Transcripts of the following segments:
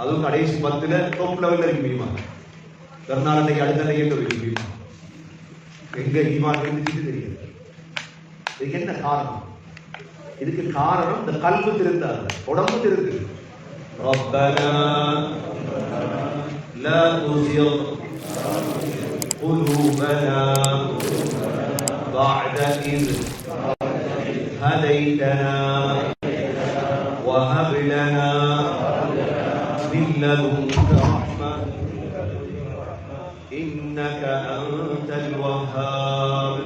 அதுவும் கடைசி பத்துல டாப் லெவல்ல இருக்கு மீமா கர்நாடகை அடுத்த நிலையில் இருக்கு மீமா எங்க ஈமான் இருந்துச்சு தெரியாது இதுக்கு என்ன காரணம் இதுக்கு காரணம் இந்த கல்வி திருந்தாது உடம்பு திருந்து ربنا لا تزغ قلوبنا بعد إذ هديتنا من لدنك رحمة إنك أنت الوهاب.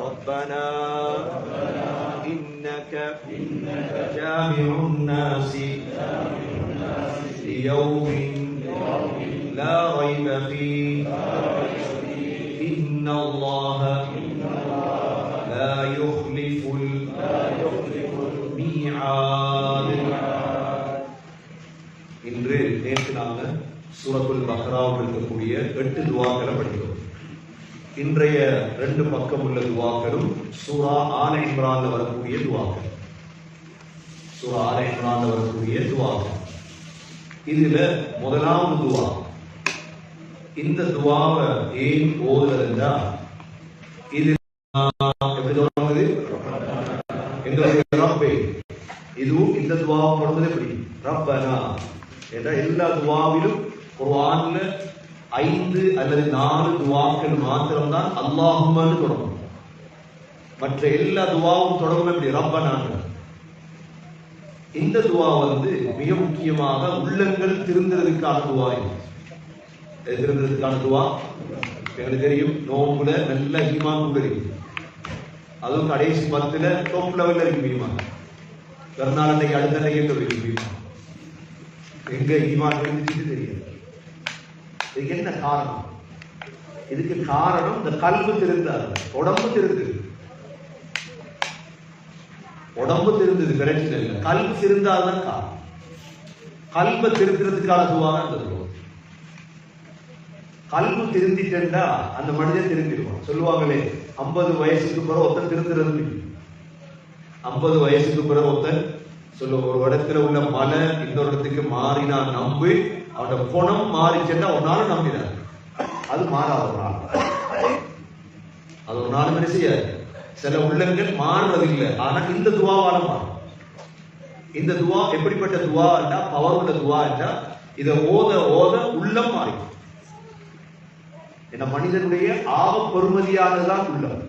ربنا إنك جامع الناس ليوم لا ريب فيه. إن الله لا يخلف الميعاد. இன்று நேற்று நாங்க சூரத்துல் பஹ்ராவில் இருக்கக்கூடிய எட்டு துவாக்களை படிக்கிறோம். இன்றைய ரெண்டு பக்கம் உள்ள துவாக்களும் சூரா ஆல இம்ரான்ல வரக்கூடிய துவாக்கள். சூரா ஆல இம்ரான்ல வரக்கூடிய துவாக்கள். இதுல முதலாவது துவா. இந்த துவாவை ஏன் ஓதுறதுன்னா இது எப்படி தொடங்குது? எங்களுடைய ரப்பே இதுவும் இந்த துவாவை தொடங்குது எப்படி? ரப்பனா. என்ற எல்லா துவாவிலும் குர்ஆன்ல ஐந்து அல்லது நாலு துவாக்கள் மாத்திரம்தான் அல்லாஹுமான்னு தொடங்கும். மற்ற எல்லா துவாவும் தொடங்கும் எப்படி? ரப்பனான்னு இந்த துவா வந்து மிக முக்கியமாக உள்ளங்கள் திருந்துறதுக்கான துவா இது. திருந்துறதுக்கான துவா? எங்களுக்கு தெரியும் நோம்புல நல்ல ஈமான் கூட இருக்கு அதுவும் கடைசி பத்துல டோப் லெவல்ல இருக்கு ஈமான் கர்நாடகை அடுத்த நிலையில் இருக்கு ஈமான் எங்க ஈமான் இருந்துச்சு தெரியாது. இதுக்கு என்ன காரணம்? இதுக்கு காரணம் இந்த கல்வி திருந்தார். உடம்பு திருந்தது. உடம்பு திருந்தது பிரச்சனை இல்லை. கல்வி திருந்தாதான் காரணம். கல்வை திருத்துறதுக்கான துவாக அந்த கல்வி திருந்திட்டா அந்த மனிதன் திருந்திருவான் சொல்லுவாங்களே ஐம்பது வயசுக்கு பிறகு ஒருத்தன் திருந்துறது ஐம்பது வயசுக்கு பிறகு ஒருத்தன் சொல்ல ஒரு இடத்துல உள்ள மலை இன்னொரு இடத்துக்கு மாறினா நம்பு அவனோட குணம் மாறிச்சுன்னா ஒரு நாள் நம்பினார். அது மாறாத ஒரு நாள். அது ஒரு நாள் என்ன செய்யாது? சில உள்ளங்கள் மாறுறது இல்லை ஆனா இந்த துவாவால மாறும். இந்த துவா எப்படிப்பட்ட துவா என்றா பவர் உள்ள துவா என்றா இதை ஓத ஓத உள்ளம் மாறிக்கும் என்ன மனிதனுடைய ஆக பெருமதியானதுதான் உள்ளம்.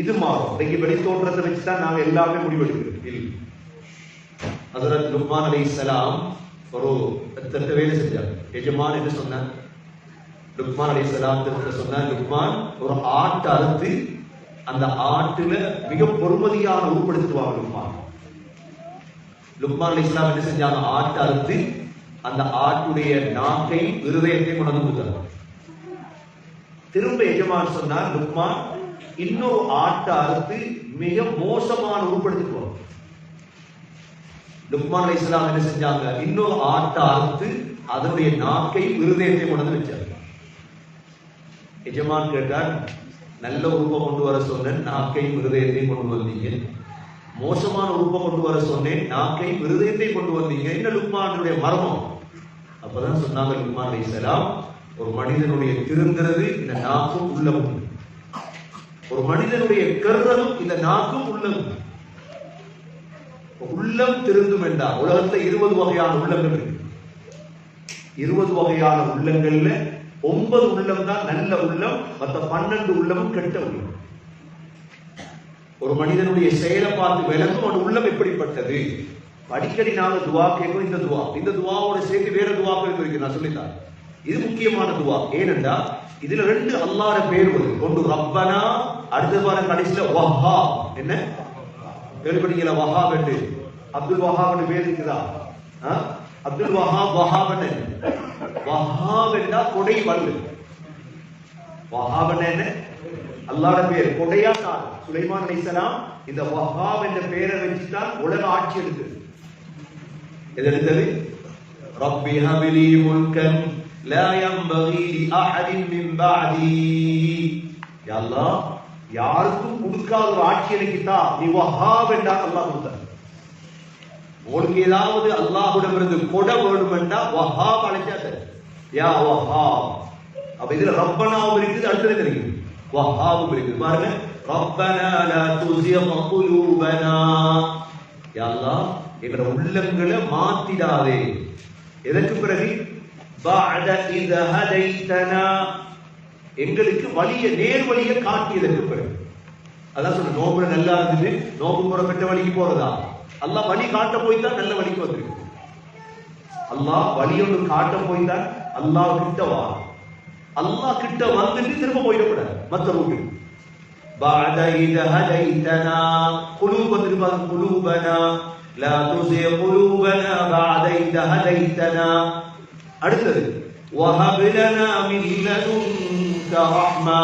இது மாறும். இன்னைக்கு வெளி தோன்றத்தை வச்சுதான் நாங்க எல்லாமே முடிவெடுக்கிறோம். ஹசரத் லுக்மான் அலி சலாம் ஒரு திருத்த வேலை செஞ்சார் எஜமான் என்று சொன்னார்? லுக்மான் அலை சலாம் சொன்னார் லுக்மான் ஒரு ஆட்டை அறுத்து அந்த ஆட்டுல மிக பொறுமதியான உருப்படுத்துவாங்க லுக்மான். லுக்மான் அலி இஸ்லாம் என்ன செஞ்சாங்க? ஆட்டை அறுத்து அந்த ஆட்டுடைய நாக்கை இருதயத்தை கொண்டு வந்து கொடுத்தாங்க. திரும்ப எஜமான் சொன்னார் லுக்மான் இன்னொரு ஆட்டை அறுத்து மிக மோசமான உருப்படுத்திக்குவாங்க லுக்மான் அலி இஸ்லாம் என்ன செஞ்சாங்க? இன்னொரு ஆட்டை அறுத்து அதனுடைய நாக்கை விருதயத்தை கொண்டு வந்து வச்சாங்க. எஜமான் கேட்டார் நல்ல உறுப்பை கொண்டு வர சொன்னேன் நாக்கை இருதயத்தையும் கொண்டு வந்தீங்க. மோசமான உறுப்பை கொண்டு வர சொன்னேன் நாக்கை விருதயத்தை கொண்டு வந்தீங்க. என்ன லுக்மானுடைய மர்மம்? அப்பதான் சொன்னாங்க லுக்மான் அலி இஸ்லாம் ஒரு மனிதனுடைய திருந்தறது இந்த நாக்கும் உள்ளமும் ஒரு மனிதனுடைய கருதலும் இந்த நாக்கும் உள்ளமும் உள்ளம் திருந்தும் என்றால் உலகத்துல இருபது வகையான உள்ளங்கள் இருக்கு. இருபது வகையான உள்ளங்கள்ல ஒன்பது உள்ளம் தான் நல்ல உள்ளம் மற்ற பன்னெண்டு உள்ளமும் கெட்ட உள்ளம். ஒரு மனிதனுடைய செயலை பார்த்து விளக்கும் அவன் உள்ளம் எப்படிப்பட்டது? அடிக்கடி நாங்க துவா கேட்கும் இந்த துவா. இந்த துவாவோட சேர்த்து வேற துவாக்கள் இருக்கு நான் சொல்லித்தான் இது முக்கியமான துவா. ஏனென்றா இதுல ரெண்டு அல்லாத பேர் வருது. ஒன்று ரப்பனா அடுத்த வாரம் கடைசியில வஹா. என்ன? கேள்விப்பட்டீங்களா வஹா என்று அப்துல் வஹாப்னு பேர் இருக்குதா? அப்துல் வஹாப் வஹாபன் வஹாப் என்றா கொடை வல்லு வஹாபன் என்ன அல்லாட பேர். கொடையா சுலைமான் அலிசலாம் இந்த வஹாப் என்ற பெயரை வச்சுதான் உலக ஆட்சி எடுத்தது. எது எடுத்தது? ரப்பி ஹபிலி முல்கன் லா யம்பகி லி அஹதின் மின் பஅதி. யா அல்லாஹ் யாருக்கும் கொடுக்காத ஒரு ஆட்சி எனக்கு தா. நீ வஹாப் என்றா அல்லாஹ் கொடுத்தார். உனக்கு ஏதாவது அல்லாஹ்விடமிருந்து கொடை வேணுமெண்டா வஹாப் அழைச்சா சரி. யா வஹாப். அப்ப இதுல ரப்பனாவும் இருக்குது அடுத்தது என்ன இருக்குது? வஹாபும் இருக்குது. பாருங்க. ரப்பனா லா துஸிக் குலூபனா யா அல்லாஹ் எங்களோட உள்ளங்களை மாத்திடாதே. எதற்கு பிறகு? பஅத இத ஹதைத்தனா. எங்களுக்கு வழிய நேர் வழியை காட்டியதற்கு பிறகு. அதான் சொல்ற நோம்புல நல்லா இருந்துட்டு நோம்பு போற பெற்ற வழிக்கு போறதா? அல்லாஹ் வழி காட்ட போய் தான் நல்ல வழிக்கு வந்திருக்கு அல்லாஹ் வழி ஒன்று காட்ட போய் தான் அல்லாஹ் கிட்ட வா அல்லாஹ் கிட்ட வந்துட்டு திரும்ப போயிடக்கூடாது மத்த ரூட்டு بعد إذا هديتنا قلوب تربط قلوبنا لا تزغ قلوبنا بعد إذا هديتنا அடுத்தது وهب لنا من لدنك رحمة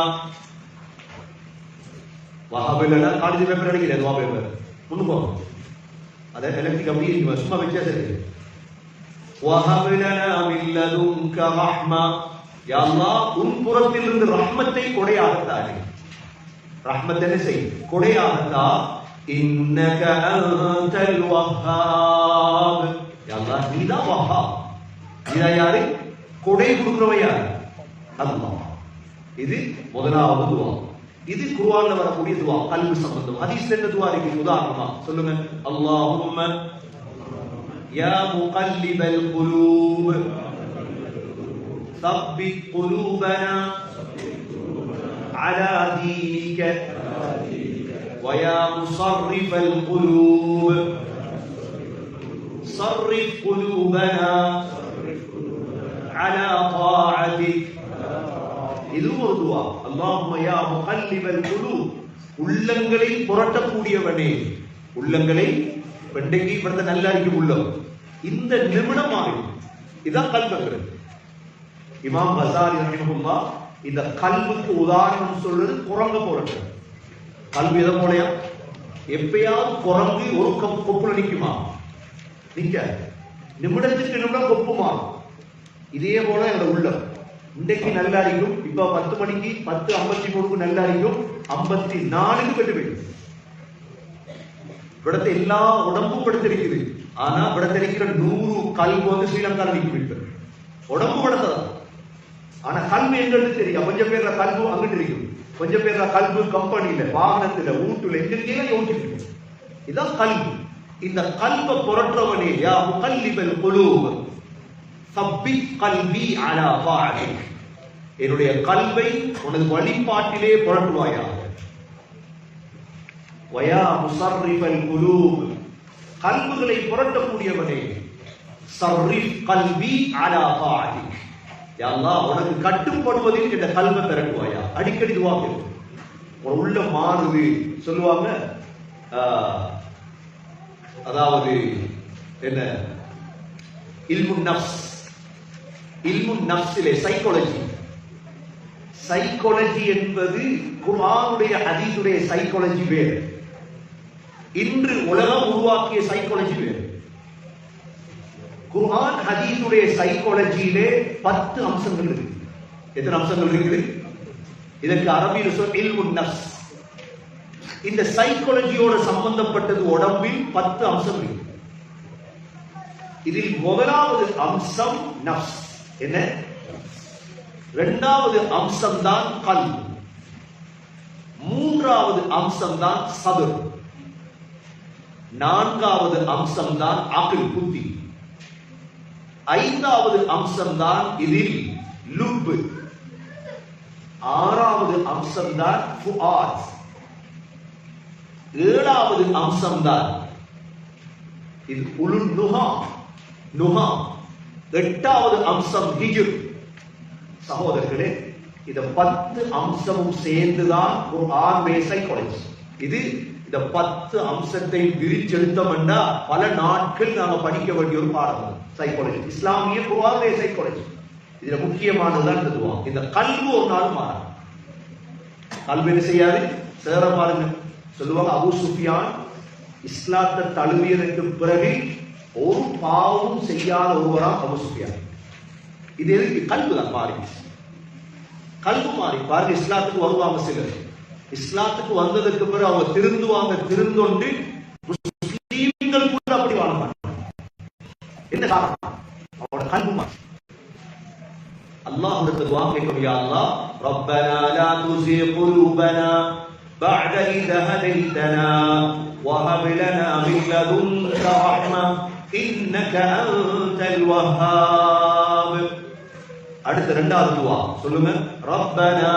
وهب لنا காலேஜ் பேப்பர் அடிக்கிறேன் வா பேப்பர் முன்னு போங்க அதை எலக்ட்ரிக் அப்படியே இருக்கு சும்மா வச்சா சரி وهب لنا من لدنك رحمة يا الله உன் புறத்திலிருந்து ரஹ்மத்தை கொடையாகத்தானே ரஹ்மத் என்ன செய் கொடையாகத்தா இன்னக அன்தல் வஹாப் யா அல்லாஹ் நீதான் வஹாப் நீதான் யாரு கொடை கொடுக்கிறவன் யாரு அல்லாஹ் இது முதலாவது துவா இது குர்ஆன்ல வரக்கூடிய துவா கல்வி சம்பந்தம் ஹதீஸ்ல என்ன துவா இருக்கு உதாரணமா சொல்லுங்க அல்லாஹும்ம யா முகல்லிபல் குலூப் ثبت قلوبنا على دينك ويا مصرف القلوب صرف قلوبنا على طاعتك இது ஒரு துவா அல்லாஹும்ம யா முகல்லிபல் உள்ளங்களை புரட்டக்கூடியவனே. உள்ளங்களை பெண்டைக்கு பிறந்த நல்லா இருக்கும் உள்ளம். இந்த நிமிடம் மாறி இதான் கல்வங்கிறது இமாம் பசாரி ரஹிமஹுல்லா இந்த கல்வுக்கு உதாரணம் சொல்றது குரங்க போறது கல்வி எதை போலையா? எப்பயாவது குரங்கு ஒரு கப் கொப்புல நிற்குமா நிக்க நிமிடத்துக்கு நிமிடம் கொப்பு மாறும் இதே போல என்னோட உள்ளம். இன்றைக்கு நல்லா இருக்கும் இப்ப பத்து மணிக்கு பத்து ஐம்பத்தி மூணுக்கு நல்ல இருக்கும் ஐம்பத்தி நாலுக்கு கட்டு போயிடும். விடத்தை எல்லா உடம்பும் படுத்திருக்குது ஆனா விடத்திருக்கிற நூறு கல்வி வந்து ஸ்ரீலங்கா நிற்கும் இப்ப உடம்பு படத்ததான் ஆனா கல்வி எங்கிறது தெரியும். கொஞ்சம் பேர்ல கல்வி அங்கிட்டு இருக்கும் கொஞ்சம் பேர்ல கல்வி கம்பெனியில வாகனத்துல வீட்டுல எங்கெங்கெல்லாம் யோசிச்சிருக்கோம் இதுதான் இதான் கல்வி. இந்த கல்வை புரட்டுறவனே யா முகல்லிபல் குலூப். சப்பி கல்வி அலா பாடி என்னுடைய கல்வை உனது வழிபாட்டிலே புரட்டுவாயாக. வயா முசர்ரிஃபல் குலூப். கல்வுகளை புரட்டக்கூடியவனே. சர்ரிஃப் கல்வி அலா பாஅதிக் யா உனக்கு கட்டுப்படுவதில் இந்த கல்வை திரட்டுவாயா அடிக்கடி துவாங்க ஒரு உள்ள மாறுது. சொல்லுவாங்க ஆஹ், அதாவது என்ன? இல்மு நஃப்ஸ். இல்மு நப்ஸிலே சைக்காலஜி சைக்காலஜி என்பது குர்ஆனுடைய ஹதீஸுடைய சைக்காலஜி வேறு. இன்று உலகம் உருவாக்கிய சைக்காலஜி வேறு. குர்ஆன் ஹதீஸுடைய சைக்காலஜியிலே பத்து அம்சங்கள் இருக்கு. எத்தனை அம்சங்கள் இருக்குது இதற்கு அரபியில் சொல் நஃப்ஸ். இந்த சைக்காலஜியோட சம்பந்தப்பட்டது உடம்பில் பத்து அம்சம் இருக்கு. இதில் முதலாவது அம்சம் நஃப்ஸ். என்ன? இரண்டாவது அம்சம் தான் கல். மூன்றாவது அம்சம் தான் சதுர். நான்காவது அம்சம்தான் அகில் புத்தி. ஐந்தாவது அம்சம் தான் இதில் லுப் ஆறாவது அம்சம் தான் ஃபுஆத். ஏழாவது அம்சம் தான் இது உலு நுஹா. நுகா எட்டாவது அம்சம் ஹிஜுர். சகோதரர்களே இந்த பத்து அம்சமும் சேர்ந்துதான் ஒரு ஆர்மேசை கொலை இது இந்த பத்து அம்சத்தை விரிச்செடுத்தோம்னா பல நாட்கள் நாம படிக்க வேண்டிய ஒரு பாடம் சைக்காலஜி இஸ்லாமிய குர்ஆனுடைய சைக்காலஜி இதுல முக்கியமானதுதான் சொல்லுவாங்க இந்த கல்வி ஒரு நாள் மாறும் கல்வி என்ன செய்யாது? சேர பாருங்க. சொல்லுவாங்க அபு சுஃபியான் இஸ்லாத்தை தழுவியதற்கு பிறகு ஒரு பாவமும் செய்யாத ஒருவரா அபு சுஃபியான். இது எதுக்கு கல்வி தான் மாறி கல்வி மாறி பாருங்க இஸ்லாத்துக்கு வருவாங்க சிலர் இஸ்லாத்துக்கு வந்ததற்கு பிறகு அவங்க திருந்துவாங்க திருந்தொண்டு முஸ்லீம்கள் கூட அப்படி வாழ மாட்டாங்க என்ன காரணம் அவனோட கல்வி மாறி அல்லாஹ் துவா கேட்கும் யா அல்லாஹ் ربنا لا تزغ قلوبنا بعد إذ هديتنا وهب لنا من لدنك رحمة إنك أنت الوهاب அடுத்த ரெண்டாவது துவா சொல்லுங்க ربنا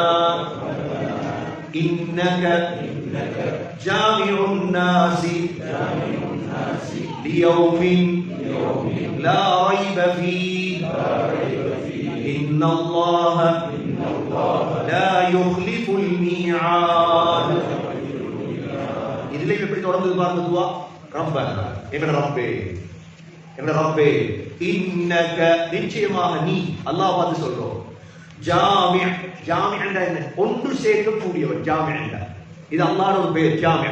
إنك جامع الناس ليوم لا ريب فيه إن الله لا يخلف الميعاد இதுலயும் எப்படி தொடர்ந்து பாருங்க துவா ரப்பனா எங்கட ரப்பே எங்கட ரப்பே? இன்னக நிச்சயமாக நீ அல்லாஹ் பார்த்து சொல்றோம். ஜாமிய ஜாமிய என்ன? ஒன்று சேர்க்கக்கூடியவன் ஜாமிய இது அல்லாஹ்வோட ஒரு பேர் ஜாமிய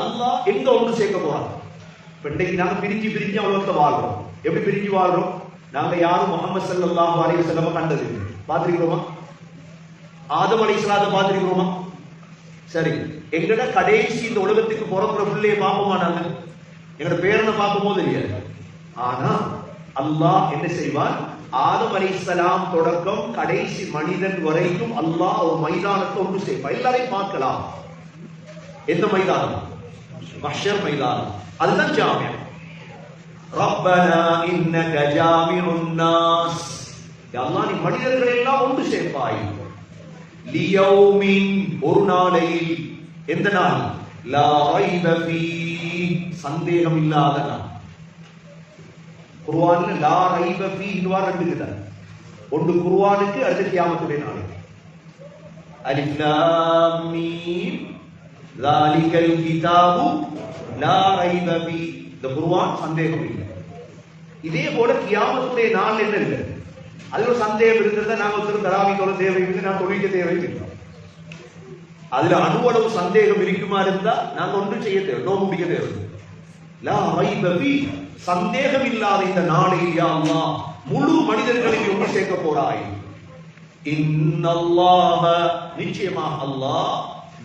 அல்லாஹ் எங்க ஒன்று சேர்க்க போறான்? இப்ப இன்னைக்கு நாங்க பிரிஞ்சு பிரிஞ்சு அவ்வளோத்த வாழ்றோம். எப்படி பிரிஞ்சு வாழ்றோம்? நாங்க யாரும் முகமது சல்லாஹ் அலைய வஸல்லம் கண்டது பார்த்துருக்கிறோமா? ஆதம் அலை சலாத பார்த்திருக்கிறோமா? சரி. எங்கட கடைசி இந்த உலகத்துக்கு பிறக்கிற பிள்ளைய பார்ப்போமா நாங்க? எங்களோட பேரனை பார்க்கும் போது தெரியாது. ஆனா அல்லாஹ் என்ன செய்வான்? ஆதம் அலைஹிஸ்ஸலாம் தொடக்கம் கடைசி மனிதன் வரைக்கும் அல்லாஹ் ஒரு மைதானத்தை ஒன்று செய்வார் எல்லாரையும் பார்க்கலாம். எந்த மைதானம்? மஷர் மைதானம். அதுதான் ஜாமியம் ரப்பனா இன்னக ஜாமிஉன் நாஸ். அல்லாஹ் நீ மனிதர்களை எல்லாம் ஒன்று சேர்ப்பாய். லியௌமின் ஒரு நாளையில் எந்த நாள்? லா ரைப ஃபீ பற்றியும் சந்தேகம் இல்லாத நான். குர்வானில் லா ரைப ஃபீ இதுவாக ரெண்டுக்குதான் ஒன்று குர்வானுக்கு அடுத்த கியாமத்துடைய நாளைக்கு அலிஃப் லாலிகல் கிதாபு லா ரைப ஃபீ இந்த குருவான் சந்தேகம் இல்லை இதே போல கியாமத்துடைய நாள் என்ன இல்லை அது சந்தேகம் இருக்கிறத நாங்கள் ஒருத்தரும் தராமி தொலை தேவை இல்லை நான் தொழிலுக்கு தேவை இல்லை அதுல அணுவளவு சந்தேகம் இருக்குமா இருந்தா நாங்க ஒன்றும் செய்ய தேவை நோம்பு பிடிக்க தேவை. லா சந்தேகம் இல்லாத இந்த நாளில் யா முழு மனிதர்களையும் ஒன்று சேர்க்க போறாய்? இன்னல்லாஹ நிச்சயமா அல்லாஹ்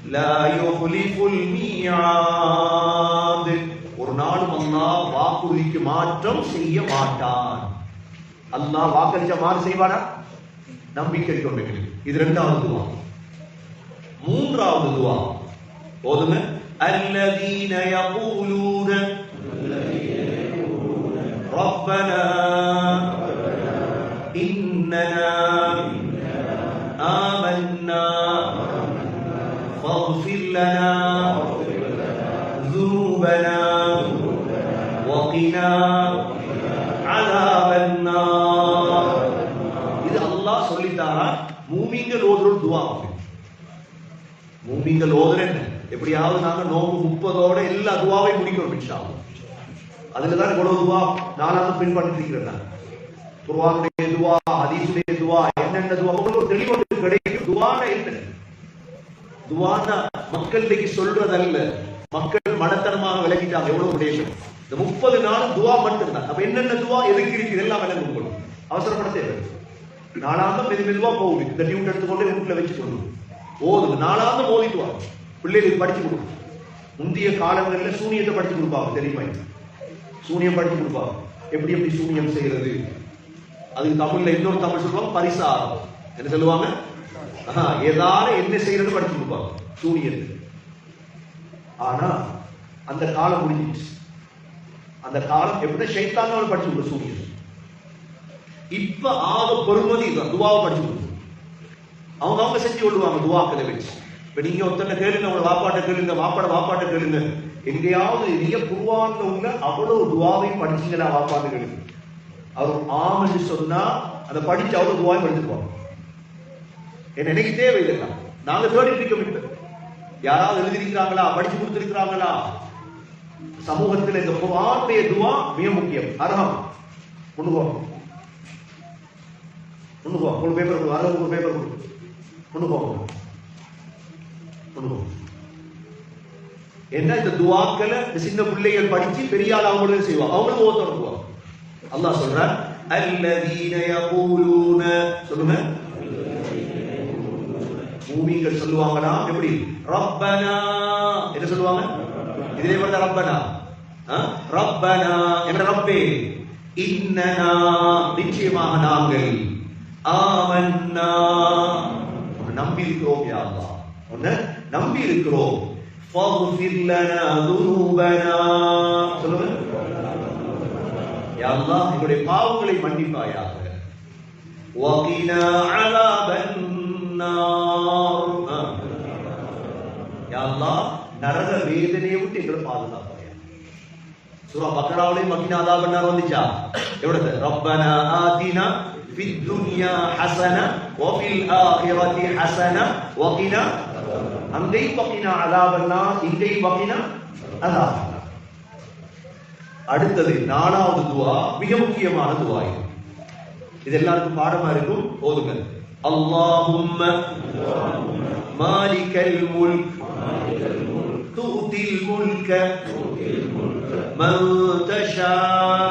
லா யுஹ்லிஃபுல் மீஆத் ஒரு நாளும் அல்லாஹ் வாக்குறுதிக்கு மாற்றம் செய்ய மாட்டான். அல்லாஹ் வாக்களிச்ச மாறு செய்வானா? நம்பிக்கை கொண்டு இது ரெண்டாவது துவா. மூன்றாவது துவா போதுமே الذين يقولون ربنا إننا آمنا فاغفر لنا ذنوبنا وقنا عذاب النار இது அல்லாஹ் சொல்லித்தாரா மூமிங்கள் ஓதுற துவா மூமிங்கள் ஓதுற என்ன எப்படியாவது நாங்க நோம்பு முப்பதோட எல்லா துவாவையும் முடிக்கிறோம் இன்ஷா அதுலதான் இவ்வளவு துவா நானாவது பின்பற்றிட்டு இருக்கிறேன் நான். குர்ஆனுடைய துவா அதீசுடைய துவா என்னென்ன துவா உங்களுக்கு தெளிவு கிடைக்கும். துவான என்ன? துவானா மக்கள் இன்னைக்கு சொல்றதல்ல. மக்கள் மனத்தனமாக விளக்கிட்டாங்க. எவ்வளவு உடையும் இந்த முப்பது நாள் துவா மட்டும்தான். அப்ப என்னென்ன துவா எதுக்கு இருக்கு? இதெல்லாம் விளங்கும் அவசரப்பட தேவை நாளாக மெது மெதுவா போகுது இந்த டியூட் எடுத்துக்கொண்டு வீட்டுல வச்சு கொண்டு ஓதுங்க நாளாந்தம் ஓதிட்டு வா பிள்ளைகளுக்கு படிச்சு கொடுக்கும் முந்தைய காலங்களில் சூனியத்தை படிச்சு கொடுப்பாங்க தெரியுமா? சூனியம் படிச்சு கொடுப்பாங்க. எப்படி எப்படி சூனியம் செய்யறது? அதுக்கு தமிழ்ல இன்னொரு தமிழ் சொல்லுவாங்க பரிசாரம். என்ன சொல்லுவாங்க? ஆஹா, ஏதாவது என்ன செய்யறது படிச்சு கொடுப்பாங்க சூனியத்துக்கு ஆனா அந்த காலம் முடிஞ்சிச்சு அந்த காலம் எப்படி சைத்தாங்க படிச்சு கொடுக்க சூனியம். இப்ப ஆக பொறுமதி இதுதான். துவாவை படிச்சு கொடுக்கும் அவங்க அவங்க செஞ்சு விடுவாங்க துவாக்களை வச்சு. இப்ப நீங்க ஒருத்தனை கேளுங்க உங்களோட வாப்பாட்ட கேளுங்க வாப்பாட வாப்பாட்ட கேளுங்க. எங்கேயாவது நீங்க குருவான்ல அவ்வளவு துவாவையும் படிச்சீங்களா வாப்பாட்டு கேளுங்க. அவர் ஆமன்னு சொன்னா அதை படிச்சு அவ்வளவு துவாவை படிச்சிருப்பாங்க. என்ன எனக்கு தேவையில்லை நாங்க தேடிட்டு பிடிக்க இப்ப யாராவது எழுதியிருக்கிறாங்களா படிச்சு கொடுத்திருக்கிறாங்களா? சமூகத்தில் இந்த குர்ஆனுடைய துவா மிக முக்கியம். அர்ஹம். கொண்டு போ கொண்டு போ ஒரு பேப்பர் கொடு அர்ஹம் ஒரு பேப்பர் கொடு. கொண்டு போ என்ன இந்த துவாக்களை இந்த சின்ன பிள்ளைகள் படிச்சு பெரிய ஆள் அவங்களும் செய்வாங்க. அவங்களும் ஓத தொடங்குவாங்க அல்லாஹ் சொல்றான் அல்லதீன யகூலூன சொல்லுங்க. மூமிங்கள் சொல்லுவாங்கன்னா எப்படி? ரப்பனா என்ன சொல்லுவாங்க? இதே மாதிரி ரப்பனா. ரப்பனா என்ற ரப்பே? இன்னனா நிச்சயமாக நாங்கள். ஆமன்னா நம்பி இருக்கிறோம் யா அல்லாஹ் உன்னை நம்பி இருக்கிறோம் فاغفر لنا ذنوبنا சொல்லுங்க யா அல்லாஹ் எங்களுடைய பாவங்களை மன்னிப்பாயாக وقنا عذاب النار ஆ. யா அல்லாஹ் நரக வேதனையை விட்டு எங்களை பாதுகாப்பாயா சூரா பக்கராவிலே வக்கினா அதாப் النار வந்துச்சா எவ்வளவு ரப்பனா ஆதினா في الدنيا حسنة وفي الآخرة حسنة وقنا அங்கேயும் வக்கினா அதாப் النار இங்கேயும் வக்கினா அதாப் النار. அடுத்தது நாலாவது துவா மிக முக்கியமான துவா இது இது எல்லாருக்கும் பாடமா இருக்கும் போதுங்க அல்லாஹும்ம மாலிகல் முல்க் تؤتي الملك من تشاء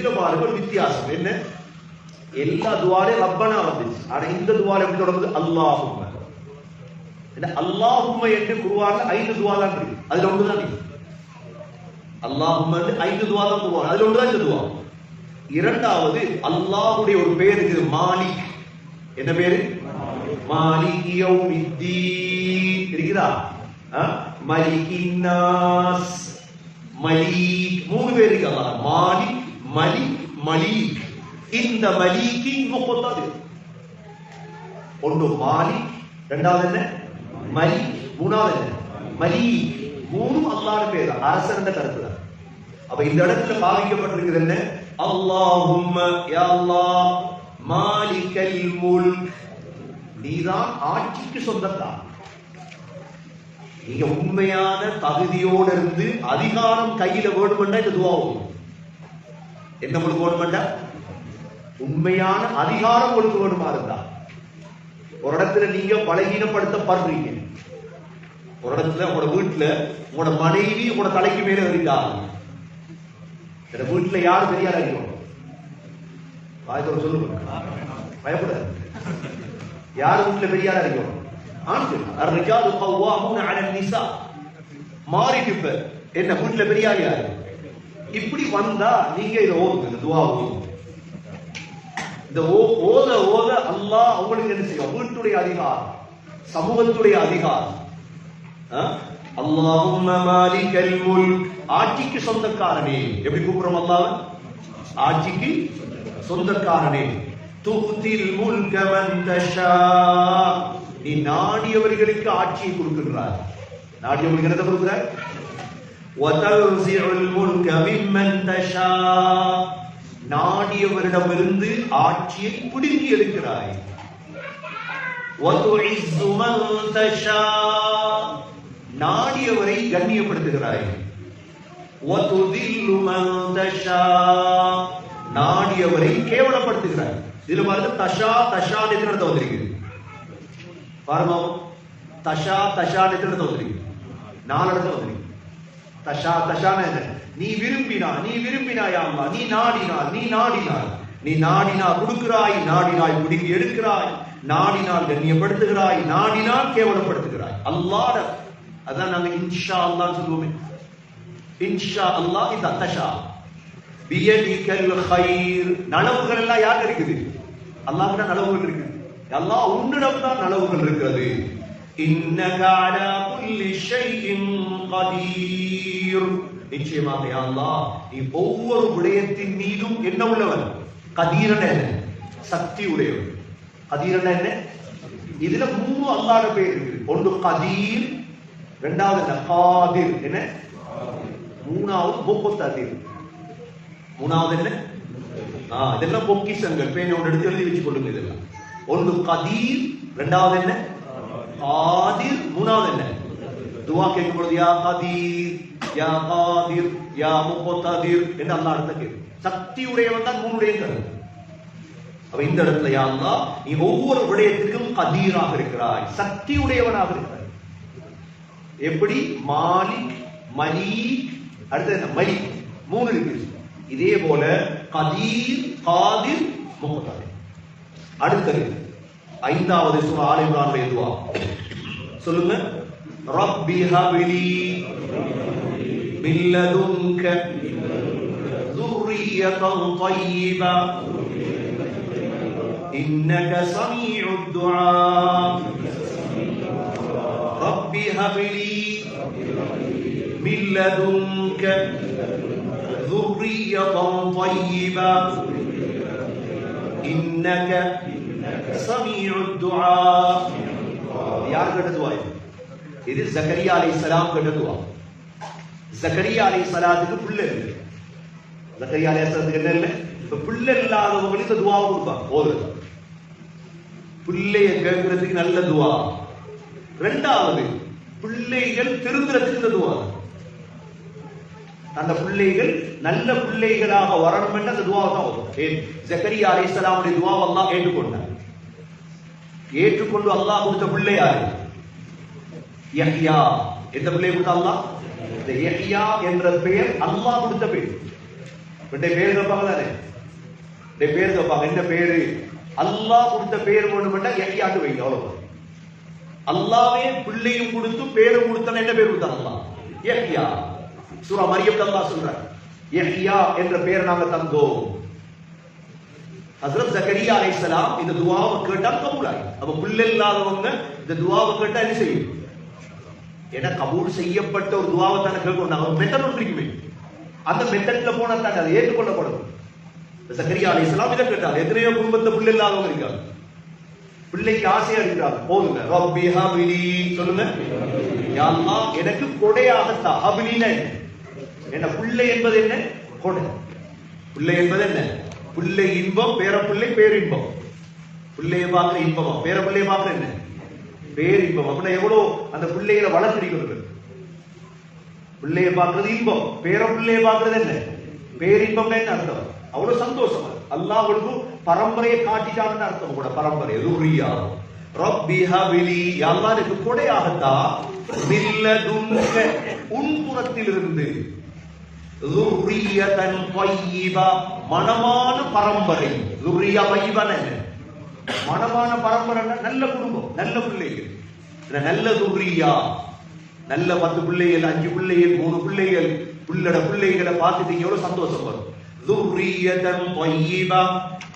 இதுல பாருங்க ஒரு வித்தியாசம் என்ன எல்லா துவாலையும் ரப்பனா வந்துச்சு ஆனா இந்த துவால எப்படி தொடங்குது அல்லாஹும்ம என்ன அல்லாஹும்ம என்று குருவான்ல ஐந்து துவா தான் இருக்கு அதுல ஒன்று தான் இருக்கு அல்லாஹும்ம வந்து ஐந்து துவா தான் குருவான் அதுல ஒன்று தான் இந்த துவா இரண்டாவது அல்லாஹ்வுடைய ஒரு பேர் இருக்குது மாலிக் என்ன பேரு மாலிக் யௌமித்தீன் இருக்குதா ஆ? மலிகின் நாஸ் மலீக் மூணு பேர் இருக்கு அல்லாஹ் மாலிக் மலிக் மலீக் இந்த மலீக்கின் முப்பத்தாது ஒன்று மாலிக் ரெண்டாவது என்ன மலிக் மூணாவது என்ன மலீக் மூணும் அல்லாஹ்வுடைய பேர் தான் அரசன் கருத்து தான் அப்ப இந்த இடத்துல பாவிக்கப்பட்டிருக்கிறது என்ன அல்லாஹும் யா அல்லாஹ் மாலிகல் முல்க் நீதான் ஆட்சிக்கு சொந்தத்தான் நீங்க உண்மையான தகுதியோட இருந்து அதிகாரம் கையில வேணுமெண்டா இந்த துவா என்ன உங்களுக்கு வேணுமெண்டா உண்மையான அதிகாரம் உங்களுக்கு வேணுமா இருந்தா ஒரு இடத்துல நீங்க பலகீனப்படுத்தப்படுறீங்க ஒரு இடத்துல உங்களோட வீட்டுல உங்களோட மனைவி உங்களோட தலைக்கு மேல இருக்காங்க இந்த வீட்டுல யார் பெரியார் அறியும் வாய்த்தோட சொல்லுங்க பயப்படாது யார் வீட்டுல பெரியார் அறியும் ஆண்கள் الرجال قوامون على النساء மாறிட்டு இப்ப என்ன வீட்டுல பெரியார் யாரு இப்படி வந்தா நீங்க இதை ஓதுங்க துவா ஓதுங்க. இந்த ஓ- ஓத ஓத அல்லாஹ் அவங்களுக்கு என்ன செய்யும்? வீட்டுடைய அதிகாரம் சமூகத்துடைய அதிகாரம். அல்லாஹும் மாலிகல் முல்க். ஆட்சிக்கு சொந்தக்காரனே. எப்படி கூப்பிடுறோம் அல்லாஹ்? ஆட்சிக்கு சொந்தக்காரனே. துத்தில் முல்க மன் நீ நாடியவர்களுக்கு ஆட்சியை கொடுக்கின்றார் நாடியவர்களுக்கு என்னத்தை கொடுக்கிறார் وَتَنزِعُ الْمُلْكَ مِمَّنْ تَشَاءُ நாடியவரிடமிருந்து ஆட்சியை பிடுங்கி எடுக்கிறாய் وَتُعِزُّ مَنْ تَشَاءُ நாடியவரை கண்ணியப்படுத்துகிறாய் وَتُذِلُّ مَنْ تَشَاءُ நாடியவரை கேவலப்படுத்துகிறாய் இதுல பாருங்க தஷா தஷா எத்தனை இடத்துல வந்திருக்கு பாருங்க தஷா தஷா எத்தனை இடத்துல வந்திருக்கு நாலு இடத்துல வந்திருக்கு தஷா தஷான நீ விரும்பினா நீ விரும்பினாயா அம்மா நீ நாடினாய் நீ நாடினாய் நீ நாடினா கொடுக்கிறாய் நாடினாய் முடிவு எடுக்கிறாய் நாடினால் கண்ணியப்படுத்துகிறாய் நாடினால் கேவலப்படுத்துகிறாய். அல்லாட அதான் நாங்க இன்ஷா அல்லா சொல்லுவோமே. இன்ஷா அல்லாஹ் இந்த தஷா. பியடிக்கல் ஹைர் நலவுகள் எல்லாம் யாருக்கு இருக்குது? அல்லாஹ் தான் நலவுகள் இருக்குது. அல்லாஹ் உன்னிடம் தான் நலவுகள் இருக்கிறது. இன்னக அலா குல்லி ஷைஇன் கதீர். நிச்சயமாக யா அல்லாஹ் நீ ஒவ்வொரு விடயத்தின் மீதும் என்ன உள்ளவன்? கதீரன் என்ன? சக்தி உடையவன். கதீரன் என்ன? இதுல மூணு அல்லாத பேர் இருக்குது. ஒன்று கதீர் இரண்டாவது நகாதிர் என்ன? மூணாவது முப்பத்ததிர். மூணாவது என்ன? ஆஹ் இதெல்லாம் பொக்கிசங்கள் பேனை ஒன்று எடுத்து எழுதி வச்சு கொள்ளுங்க இதெல்லாம். ஒன்று கதீர் இரண்டாவது என்ன? காதிர் மூணாவது என்ன? துவா கேட்கும் பொழுது யா கதீர் யா காதிர் யா முகத்ததிர் என்று அல்லா இடத்துல கேட்கும் சக்தி உடையவன் தான் மூணுடைய கருத்து அப்ப இந்த இடத்துல யாருந்தா நீ ஒவ்வொரு விடயத்திற்கும் கதீராக இருக்கிறாய் சக்தி உடையவனாக இருக்கிறாய். எப்படி? மாலிக் மலீக் அடுத்தது என்ன? மலிக். மூணு இருக்கு. இதே போல கதீர் காதிர் முகத்ததிர் அடுத்தது ஐந்தாவது சூரா ஆல் இம்ரானுடைய துவா சொல்லுங்க ரப்பி ஹபிலி மில்லதுன்க ذرية طيبة إنك سميع الدعاء رب هب لي من لدنك ذرية طيبة إنك சமீஉத் துஆ. யார் கேட்ட இது? இது ஜக்கரியா அலைஹிஸ்ஸலாம் கேட்ட துஆ. ஜக்கரியா அலைஹிஸ்ஸலாத்துக்கு புள்ள இல்லை ஜக்கரியா அலைஹிஸ்ஸலாத்துக்கு என்ன இல்லை? இப்ப புள்ள இல்லாதவங்களுக்கு இந்த துஆவை கொடுப்பாங்க. ஓதுறது பிள்ளைய கேட்கறதுக்கு நல்ல துவா ரெண்டாவது பிள்ளைகள் திருந்துறதுக்கு இந்த துவா அந்த பிள்ளைகள் நல்ல பிள்ளைகளாக வரணும்னு அந்த துவா தான் வரும். ஜக்கரியா அலிஸ்லாமுடைய துவா எல்லாம் ஏற்றுக்கொண்டார் ஏற்றுக்கொண்டு அல்லாஹ் கொடுத்த பிள்ளை யாரு? யஹ்யா. எந்த பிள்ளை கொடுத்த அல்லாஹ்? இந்த யஹ்யா என்ற பெயர் அல்லாஹ் கொடுத்த பெயர். ரெண்டு பேர் கேட்பாங்க தானே ரெண்டு பேர் கேட்பாங்க. என்ன பேரு? அல்லாஹ் கொடுத்த பேர் வேணும்னா யஹ்யாட்டு வைங்க அவ்வளவு அல்லாவே பிள்ளையும் கொடுத்து பேரும் கொடுத்தான் என்ன பேர் கொடுத்தான் அல்லாஹ்? யஹ்யா. சூரா மரியம் அல்லாஹ் சொல்றார் யஹ்யா என்ற பெயர் நாங்க தந்தோம். ஹசரத் ஜக்கரியா சலாம் இந்த துவாவை கேட்டால் கபூலாய் அப்ப பிள்ளை இல்லாதவங்க இந்த துவாவை கேட்டா என்ன செய்யும்? ஏன்னா கபூல் செய்யப்பட்ட ஒரு துவாவை தானே கேட்கணும். நாங்க மெத்தட் ஒன்று இருக்குமே அந்த மெத்தட்ல போனா தாங்க அதை ஏற்றுக்கொள்ளப்படும். சக்கரியா அலை சலாம் இதை கேட்டார். எத்தனையோ குடும்பத்தை பிள்ளை இல்லாதவங்க இருக்காங்க. பிள்ளைக்கு ஆசையா இருக்கிறாங்க. போதுங்க. ரப்பி ஹபிலி. சொல்லுங்க. யா எனக்கு கொடையாகத்தா ஹபிலினா என்ன என்ன பிள்ளை என்பது என்ன? கொடை. பிள்ளை என்பது என்ன? பிள்ளை இன்பம் பேரப்பிள்ளை பேரின்பம். பிள்ளையை பார்க்குற இன்பமா? பேரப்பிள்ளையை பார்க்குற என்ன? பேரின்பம். அப்படின்னா எவ்வளவு அந்த பிள்ளைகளை வளர்த்துறீங்க பிள்ளையை பார்க்கறது இன்பம். பேர பிள்ளையை பார்க்கறது என்ன? பேரின்பம் என்ன அர்த்தம்? அவ்வளோ சந்தோஷமா? அல்லாஹ்வுக்கும் பரம்பரையை காட்டிட்டான்னு அர்த்தம் கூட. பரம்பரை. ரூரியா ரப்பி ஹபிலி. அல்லாஹ் எனக்கு கொடையாகத்தா. மில்ல துன்க உன் புறத்திலிருந்து மனமான பரம்பரை ذُرِّيَّةً طَيِّبَةً என்ன மனமான பரம்பரை நல்ல குடும்பம் நல்ல பிள்ளைகள் இந்த நல்ல துர்ரியா நல்ல பத்து பிள்ளைகள் அஞ்சு பிள்ளைகள் மூணு பிள்ளைகள் பிள்ளட பிள்ளைகளை பார்த்துட்டு எவ்வளவு சந்தோஷம் வரும் ذُرِّيَّةً طَيِّبَةً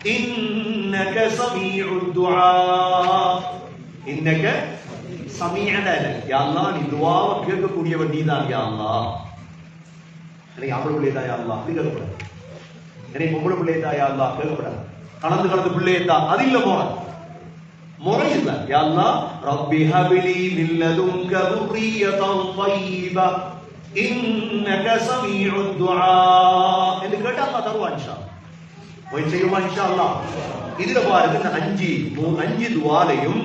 إِنَّكَ سَمِيعُ الدُّعَاء إِنَّكَ சமீஅன யா அல்லாஹ் நீ துஆவை கேட்கக்கூடியவன் நீதான் யா அல்லாஹ் இன்னைக்கு ஆம்பளை பிள்ளையதா யாருலாம் அப்படி கேட்கப்படாது இன்னைக்கு பொம்பளை பிள்ளையதா யாருலாம் கேட்கப்படாது கடந்து கடந்து பிள்ளையதா அது இல்ல போன முறை இல்ல யாருலாம் ரப்பி ஹபிலி மில்லதும் கபுரியதம் பையபா இன்னக சமீஉ துஆ என்று கேட்டா அல்லாஹ் தருவான் இன்ஷா போய் செய்யுமா இன்ஷா அல்லாஹ் இதுல பாருங்க இந்த அஞ்சு அஞ்சு துவாலையும்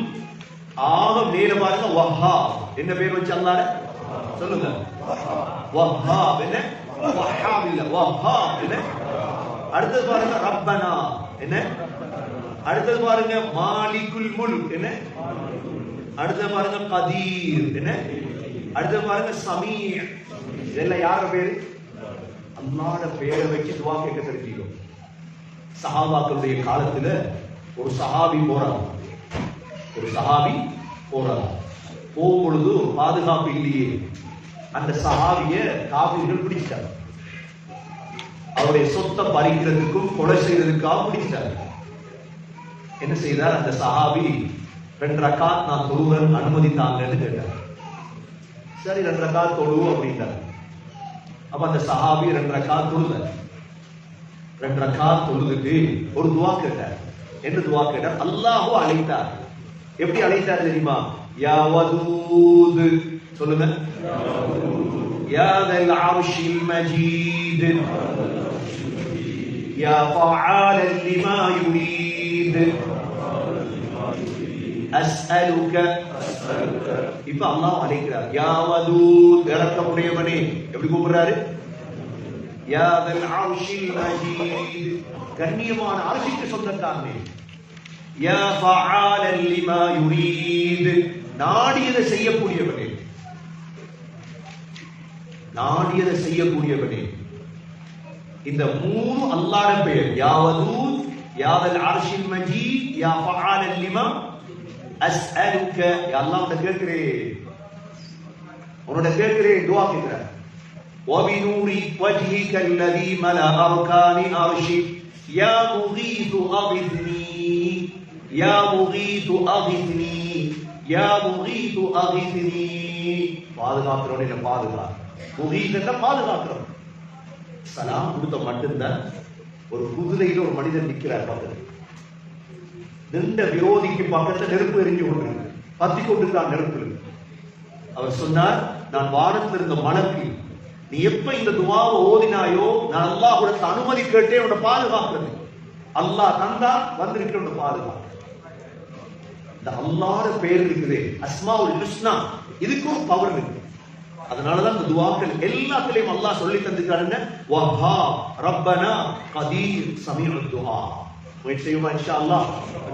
ஆக மேல பாருங்க வஹா என்ன பேர் வச்சு அல்லாட சொல்லுங்க வஹா என்ன வஹாப் இல்ல வஹாப் என்ன? அடுத்தது பாருங்க ரப்பனா. என்ன? அடுத்தது பாருங்க மாலிகுல் முல்க். என்ன? அடுத்தது பாருங்க கதீர். என்ன? அடுத்தது பாருங்க சமீ இதெல்லாம் யார பேரு? அல்லாட பேரை வச்சு துவா கேட்க தெரிஞ்சுக்கோ சஹாபாக்களுடைய காலத்துல ஒரு சஹாபி போறாங்க ஒரு சஹாபி போறாங்க போகும் பொழுது பாதுகாப்பு இல்லையே. அந்த சஹாபிய காவிரிகள் பிடிச்சிட்டாங்க. அவருடைய சொத்தை பறிக்கிறதுக்கும் கொலை செய்யறதுக்காக பிடிச்சிட்டாங்க. என்ன செய்தார்? அந்த சஹாபி ரெண்டு ரக்காத் நான் தொழுவன் அனுமதி தாங்கன்னு கேட்டார். சரி ரெண்டு ரக்காத் தொழுவு அப்படின்றார் அப்ப அந்த சஹாபி ரெண்டு ரக்காத் தொழுத ரெண்டு ரக்காத் தொழுதுட்டு ஒரு துவா கேட்டார். என்ன துவா கேட்டார்? அல்லாஹோ அழைத்தார். எப்படி அழைத்தார் தெரியுமா? யா சொல்லுங்க. யா தல் அர்ஷில் மஜீத் யா ஃபஆல லிமா யுரீத் அஸ்அலுக இப்ப அல்லாஹ் அழைக்கிறார் யா வதூத் இறக்கமுடையவனே எப்படி கூப்பிடுறாரு யா தல் அர்ஷில் மஜீத் கண்ணியமான அரிசிக்கு சொந்தக்காரனே யா ஃபஆலன் லிமா யுரீத் நாடியதை செய்யக்கூடியவனே நாடியதை செய்யக்கூடியவனே இந்த மூணு அல்லாஹ்ட பெயர் யாவதூத் யாவல் அர்ஷில் மஜீத் யா ஃபஆலன் லிமா அஸ்அலுக யா அல்லாஹ் உன்னை கேட்கிறேன் உன்னோட கேட்கிறேன் துஆ கேட்கிறேன் وبنور وجهك الذي ملأ أركان عرشك يا مغيث أغثني يا مغيث أغثني يا مغيث أغثني பாதுகாக்கிறோம் இல்ல பாதுகா பாதுகாக்கிறோம். சலாம் கொடுத்த மட்டும்தான் ஒரு குதிரையில ஒரு மனிதன் நிற்கிறார் பக்கத்தில் நின்ற விரோதிக்கு பக்கத்துல நெருப்பு எரிஞ்சு கொண்டிருக்கு. பத்தி கொண்டிருக்கான் நெருப்பு அவர் சொன்னார் நான் வானத்தில் இருந்த மனக்கு நீ எப்ப இந்த துவாவை ஓதினாயோ நான் அல்லாஹ் கூட அனுமதி கேட்டே உன்னை பாதுகாக்கிறது. அல்லாஹ் தந்தா வந்திருக்கிற உன்னை பாதுகாக்க இந்த அல்லாத பெயர் இருக்குது அஸ்மாவுல் ஹுஸ்னா. இதுக்கும் பவர் இருக்கு. அதனாலதான் இந்த துவாக்கள் எல்லாத்திலையும் அல்லாஹ் சொல்லி தந்துக்கிறாருங்க வஹா ரப்பனா கதீர் சமீர் துஆ. முயற்சி செய்யுமா இன்ஷா அல்லாஹ்?